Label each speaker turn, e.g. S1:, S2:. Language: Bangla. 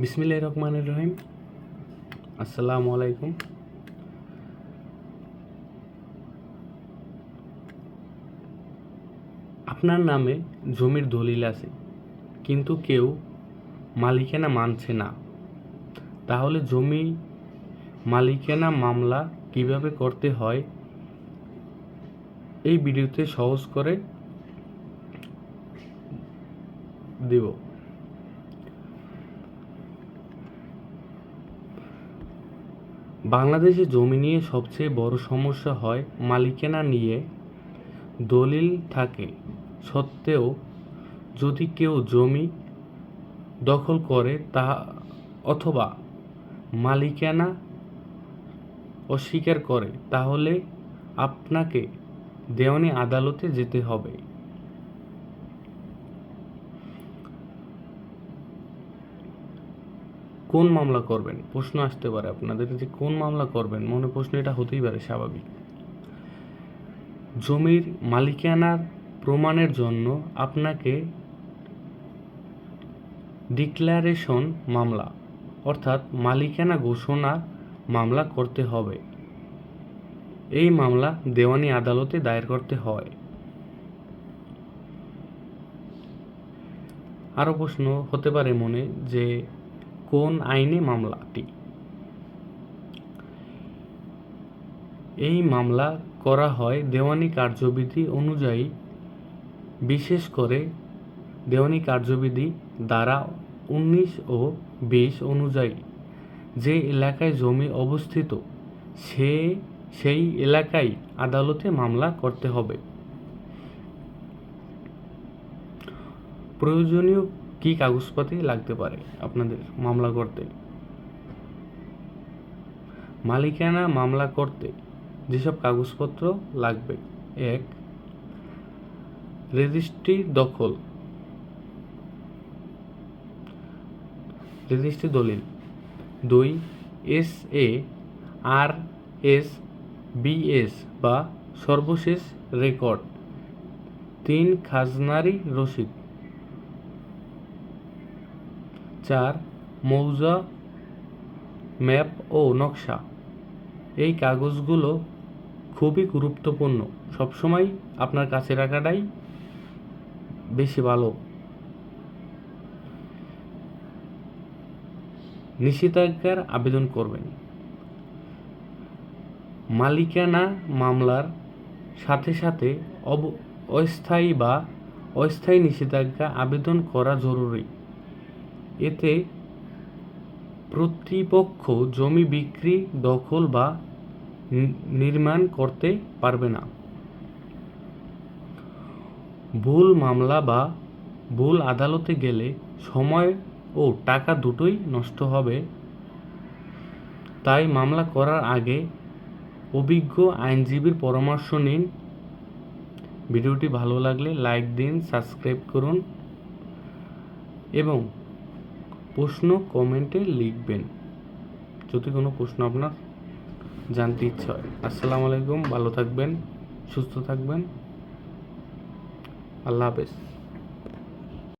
S1: বিসমিল্লাহ রহমান রহিম। আসসালামু আলাইকুম। আপনার নামে জমির দলিল আছে, কিন্তু কেউ মালিকানা মানছে না। তাহলে জমি মালিকানা মামলা কীভাবে করতে হয়, এই ভিডিওতে সহজ করে দেব। বাংলাদেশে জমি নিয়ে সবচেয়ে বড় সমস্যা হয় মালিকানা নিয়ে দলিল থাকে সত্ত্বেও যদি কেউ জমি দখল করে তা অথবা মালিকানা অস্বীকার করে, তাহলে আপনাকে দেওয়ানি আদালতে যেতে হবে। কোন মামলা করবেন? প্রশ্ন আসতে পারে আপনাদের যে কোন মামলা করবেন? মনে প্রশ্ন এটা হতেই পারে, স্বাভাবিক। জমির মালিকানার প্রমাণের জন্য আপনাকে ডিক্লারেশন মামলা, অর্থাৎ মালিকানা ঘোষণা মামলা করতে হবে। এই মামলা দেওয়ানি আদালতে দায়ের করতে হয়। আরও প্রশ্ন হতে পারে মনে যে কোন আইনে মামলাটি? এই মামলা করা হয় দেওয়ানি কার্যবিধি অনুযায়ী, বিশেষ করে দেওয়ানি কার্যবিধি দ্বারা উনিশ ও বিশ অনুযায়ী, যে এলাকায় জমি অবস্থিত, সে, সেই এলাকায় আদালতে মামলা করতে হবে। প্রয়োজনীয় কি কাগজপাতি লাগতে পারে আপনাদের মামলা করতে? মালিকানা মামলা করতে যেসব কাগজপত্র লাগবে? এক, রেজিস্ট্রি দখল। রেজিস্ট্রি দলিল। দুই, S A, R S BS বা সর্বশেষ রেকর্ড। তিন, খাজনারি রসিদ। চার, মৌজা, ম্যাপ ও নকশা। এই কাগজগুলো খুবই গুরুত্বপূর্ণ। সবসময় আপনার কাছে রাখাটাই বেশি ভালো। নিষেধাজ্ঞার আবেদন করবেন। মালিকানা মামলার সাথে সাথে অব, অস্থায়ী বা অস্থায়ী নিষেধাজ্ঞা আবেদন করা জরুরি। এতে প্রতিপক্ষ জমি বিক্রি, দখল বা নির্মাণ করতে পারবে না। ভুল মামলা বা ভুল আদালতে গেলে সময় ও টাকা দুটোই নষ্ট হবে। তাই মামলা করার আগে অভিজ্ঞ আইনজীবীর পরামর্শ নিন। ভিডিওটি ভালো লাগলে লাইক দিন, সাবস্ক্রাইব করুন এবং প্রশ্ন কমেন্টে লিখবেন। যদি কোনো প্রশ্ন আপনার জানতে ইচ্ছা হয়। আসসালামু আলাইকুম, ভালো থাকবেন, সুস্থ থাকবেন। আল্লাহ হাফেজ।